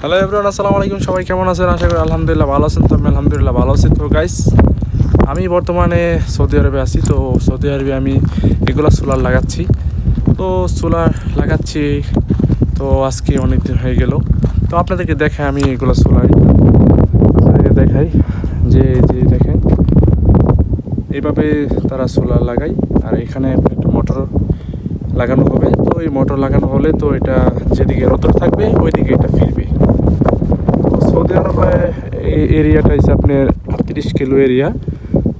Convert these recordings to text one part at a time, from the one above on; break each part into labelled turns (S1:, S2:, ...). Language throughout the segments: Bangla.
S1: হ্যালো এভরিওয়ান আসসালামু আলাইকুম। সবাই কেমন আছেন? আশা করি আলহামদুলিল্লাহ ভালো আছেন। তো আমি আলহামদুলিল্লাহ ভালো আছি। তো গাইস আমি বর্তমানে সৌদি আরবে আছি। তো সৌদি আরবে আমি এগুলো সোলার লাগাচ্ছি। তো সোলার লাগাচ্ছি। তো আজকে অনেক দিন হয়ে গেল। তো আপনাদেরকে দেখাই আমি এগুলো সোলার। আপনাদেরকে দেখাই যে যে দেখেন, এইভাবে তারা সোলার লাগায়। আর এখানে একটা মোটর লাগানো হবে। তো এই মোটর লাগানো হলে তো এটা যেদিকে রোদর থাকবে, ওইদিকে এটা ফিরবে। সৌদি আরবে এই এরিয়াটা হচ্ছে আপনার তিরিশ কিলো এরিয়া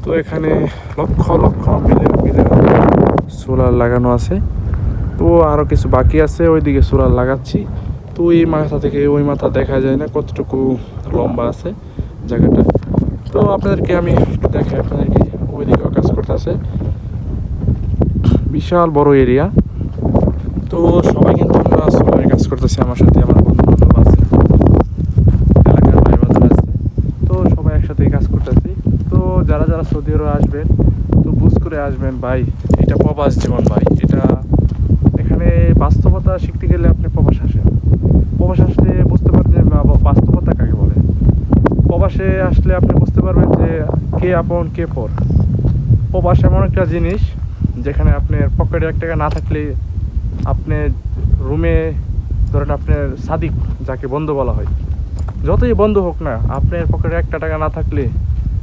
S1: তো এখানে lakh lakh million million solar লাগানো আছে। তো আরও কিছু বাকি আছে, ওইদিকে সোলার লাগাচ্ছি। তো এই মাথা থেকে ওই মাথা দেখা যায় না, কতটুকু লম্বা আছে জায়গাটা। তো আপনাদেরকে আমি একটু দেখাই, আপনাদেরকে ওইদিকেও কাজ করতেছে। বিশাল বড় এরিয়া তো সবাই কিন্তু আমরা সোলারে কাজ করতেছি, আমার সাথে আমার বন্ধু বান্ধব আছে এলাকার ভাই বান্ধব আছে তো সবাই একসাথে কাজ করতেছি তো যারা যারা সৌদি আরবে আসবেন, তো বুঝ করে আসবেন, ভাই, এটা প্রবাস জীবন, ভাই, এটা এখানে বাস্তবতা শিখতে গেলে আপনি প্রবাস আসেন। প্রবাস আসলে বুঝতে পারবেন বাস্তবতা কাকে বলে? প্রবাসে আসলে আপনি বুঝতে পারবেন যে কে আপন, কে পর। প্রবাস এমন একটা জিনিস যেখানে আপনার পকেটে এক টাকা না থাকলে আপনি রুমে ধরেন আপনার সাদিক, যাকে বন্ধু বলা হয়, যতই বন্ধু হোক না, আপনার পকেটে একটা টাকা না থাকলে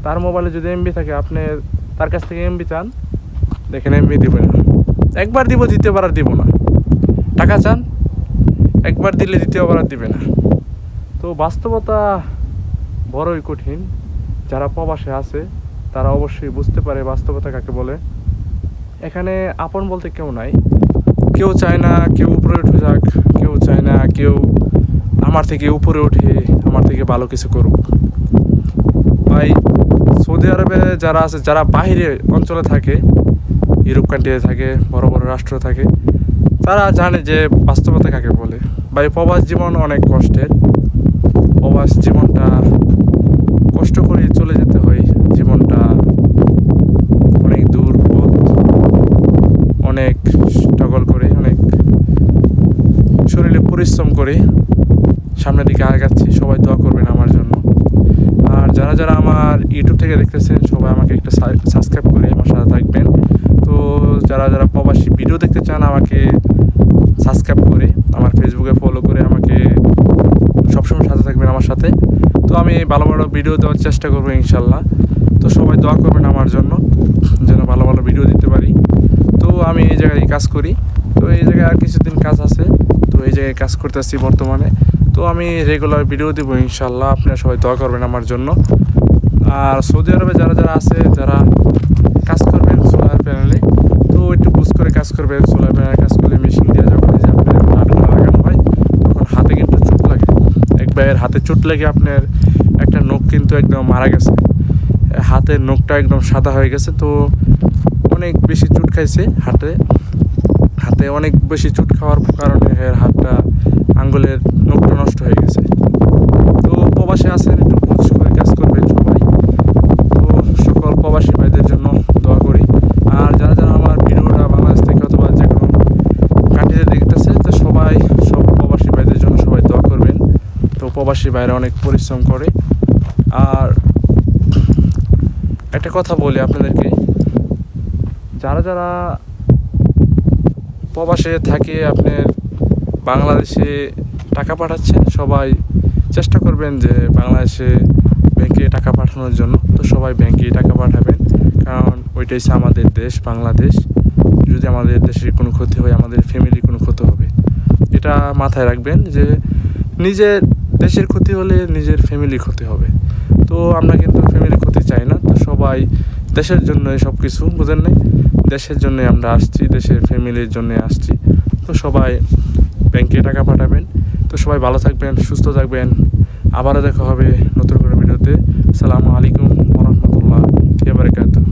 S1: তার মোবাইলে যদি এমবি থাকে, আপনি তার কাছ থেকে এমবি চান, দেখেন এমবি দিবে না। একবার দিব, দ্বিতীয়বার আর দিব না। টাকা চান, একবার দিলে দ্বিতীয়বার আর দিবে না। তো বাস্তবতা বড়ই কঠিন। যারা প্রবাসে আছে, তারা অবশ্যই বুঝতে পারে বাস্তবতা কাকে বলে। এখানে আপন বলতে কেউ নাই। কেউ চায় না কেউ উপরে উঠে যাক, কেউ চায় না কেউ আমার থেকে উপরে উঠে, আমার থেকে ভালো কিছু করুক। ভাই সৌদি আরবে যারা আছে, যারা বাইরে অঞ্চলে থাকে, ইউরোপ কান্ট্রিতে থাকে, বড় বড় রাষ্ট্র থাকে, তারা জানে যে বাস্তবতা কাকে বলে। ভাই, প্রবাস জীবন অনেক কষ্টের। প্রবাস জীবনটা কষ্ট করে চলে যেতে হয়। জীবনটা অনেক দূর পথ, অনেক স্ট্রাগল করে, অনেক শরীরে পরিশ্রম করে। সামনের দিকে আগাচ্ছি। সবাই দোয়া করবেন আমার জন্য। যারা যারা আমার ইউটিউব থেকে দেখতেছেন, সবাই আমাকে একটা সাবস্ক্রাইব করে আমার সাথে থাকবেন। তো যারা যারা প্রবাসী ভিডিও দেখতে চান, আমাকে সাবস্ক্রাইব করে, আমার ফেসবুকে ফলো করে আমাকে সবসময় সাথে থাকবেন আমার সাথে। তো আমি ভালো ভালো ভিডিও দেওয়ার চেষ্টা করব ইনশাল্লাহ। তো সবাই দোয়া করবেন আমার জন্য, যেন ভালো ভালো ভিডিও দিতে পারি। তো আমি এই জায়গায় কাজ করি। তো এই জায়গায় আর কিছুদিন কাজ আছে। তো এই জায়গায় কাজ করতেছি বর্তমানে। তো আমি রেগুলার ভিডিও দিব ইনশাল্লাহ আপনারা সবাই দোয়া করবেন আমার জন্য। আর সৌদি আরবে যারা যারা আছে, যারা কাজ করবেন সোলার প্যানেলে তো একটু বুঝ করে কাজ করবেন। সোলার প্যানেলে কাজ করলে মেশিন দিয়ে যখন যে আপনার লাগানো হয়, তখন হাতে কিন্তু চোট লাগে। এক ভাইয়ের হাতে চোট লেগে আপনার একটা নখ কিন্তু একদম মারা গেছে। হাতের নখটা একদম সাদা হয়ে গেছে, তো অনেক বেশি চুট খাইছে হাতে। হাতে অনেক বেশি চুট খাওয়ার কারণে এর হাতটা আঙ্গুলের নখটা নষ্ট হয়ে গেছে। তো প্রবাসে আছেন, একটু বুঝ করে কাজ করবেন সবাই। তো সকল প্রবাসী ভাইদের জন্য দোয়া করি। আর যারা যারা আমার ভিডিওটা বাংলাদেশ থেকে অথবা যে কোনো কান্ট্রিতে দেখতেছে, তো সবাই, সব প্রবাসী ভাইদের জন্য সবাই দোয়া করবেন। তো প্রবাসী ভাইরা অনেক পরিশ্রম করে। আর একটা কথা বলি আপনাদেরকে। যারা যারা প্রবাসে থাকে, আপনার বাংলাদেশে টাকা পাঠাচ্ছেন, সবাই চেষ্টা করবেন যে বাংলাদেশে ব্যাংকে টাকা পাঠানোর জন্য। তো সবাই ব্যাংকে টাকা পাঠাবেন, কারণ ওইটাই আমাদের দেশ, বাংলাদেশ। যদি আমাদের দেশের কোনো ক্ষতি হয়, আমাদের ফ্যামিলির কোনো ক্ষতি হবে। এটা মাথায় রাখবেন যে নিজের দেশের ক্ষতি হলে নিজের ফ্যামিলির ক্ষতি হবে। তো আমরা কিন্তু ফ্যামিলির ক্ষতি চাই না, তো সবাই দেশের জন্য সব কিছু বুঝেন নাই? দেশের জন্য আমরা আসছি, দেশের ফ্যামিলির জন্য আসছি। তো সবাই ব্যাংকে টাকা পাঠাবেন তো সবাই ভালো থাকবেন, সুস্থ থাকবেন। আবারও দেখা হবে নতুন করে ভিডিওতে। সালামু আলাইকুম রহমতুল্লাহ বারকাতুহ।